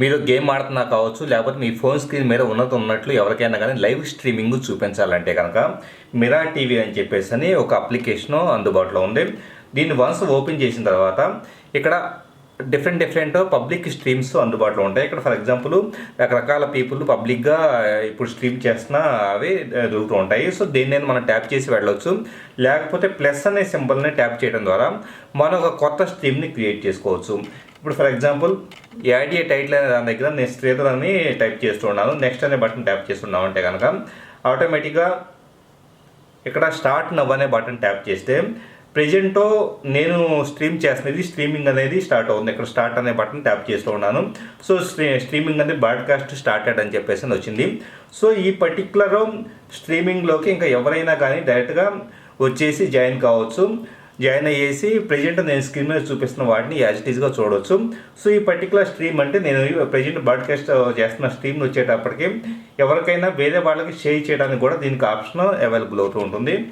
మీరు గేమ్ ఆడుతున్నా కావచ్చు లేకపోతే మీ ఫోన్ స్క్రీన్ మీద ఉన్నత ఉన్నట్లు ఎవరికైనా కానీ లైవ్ స్ట్రీమింగ్ చూపించాలంటే కనుక మిరా టీవీ అని చెప్పేసి అని ఒక అప్లికేషన్ అందుబాటులో ఉంది. దీన్ని వన్స్ ఓపెన్ చేసిన తర్వాత ఇక్కడ డిఫరెంట్ డిఫరెంట్ పబ్లిక్ స్ట్రీమ్స్ అందుబాటులో ఉంటాయి. ఇక్కడ ఫర్ ఎగ్జాంపుల్ రకరకాల పీపుల్ పబ్లిక్గా ఇప్పుడు స్ట్రీమ్ చేస్తున్న అవి దొరుకుతూ ఉంటాయి. సో దేన్ని మనం ట్యాప్ చేసి వెళ్ళవచ్చు లేకపోతే ప్లస్ అనే సింబల్ని ట్యాప్ చేయడం ద్వారా మనం ఒక కొత్త స్ట్రీమ్ని క్రియేట్ చేసుకోవచ్చు. ఇప్పుడు for example add a title అనే దాని దగ్గర నేను శ్రీధర్ అని టైప్ చేస్తున్నాను నెక్స్ట్ అనే బటన్ ట్యాప్ చేస్తున్నాం అంటే కనుక ఆటోమేటిక్గా ఇక్కడ స్టార్ట్ నవ్ అనే బటన్ ట్యాప్ చేస్తే ప్రజెంట్ నేను స్ట్రీమ్ చేస్తున్నది స్ట్రీమింగ్ అనేది స్టార్ట్ అవుతుంది. ఇక్కడ స్టార్ట్ అనే బటన్ ట్యాప్ చేస్తూ ఉన్నాను. సో స్ట్రీ స్ట్రీమింగ్ అనేది బ్రాడ్కాస్ట్ స్టార్టెడ్ అని చెప్పేసి అని వచ్చింది. సో ఈ పర్టికులర్ స్ట్రీమింగ్లోకి ఇంకా ఎవరైనా కానీ డైరెక్ట్గా వచ్చేసి జాయిన్ కావచ్చు. జాయిన్ అయ్యేసి ప్రజెంట్ నేను స్క్రీన్ మీద చూపిస్తున్న వాటిని యాజ్ ఇట్ ఈస్గా చూడవచ్చు సో ఈ పర్టికులర్ స్ట్రీమ్ అంటే నేను ప్రజెంట్ బ్రాడ్కాస్ట్ చేస్తున్న స్ట్రీమ్ని వచ్చేటప్పటికి ఎవరికైనా వేరే వాళ్ళకి షేర్ చేయడానికి కూడా దీనికి ఆప్షన్ అవైలబుల్ అవుతూ ఉంటుంది.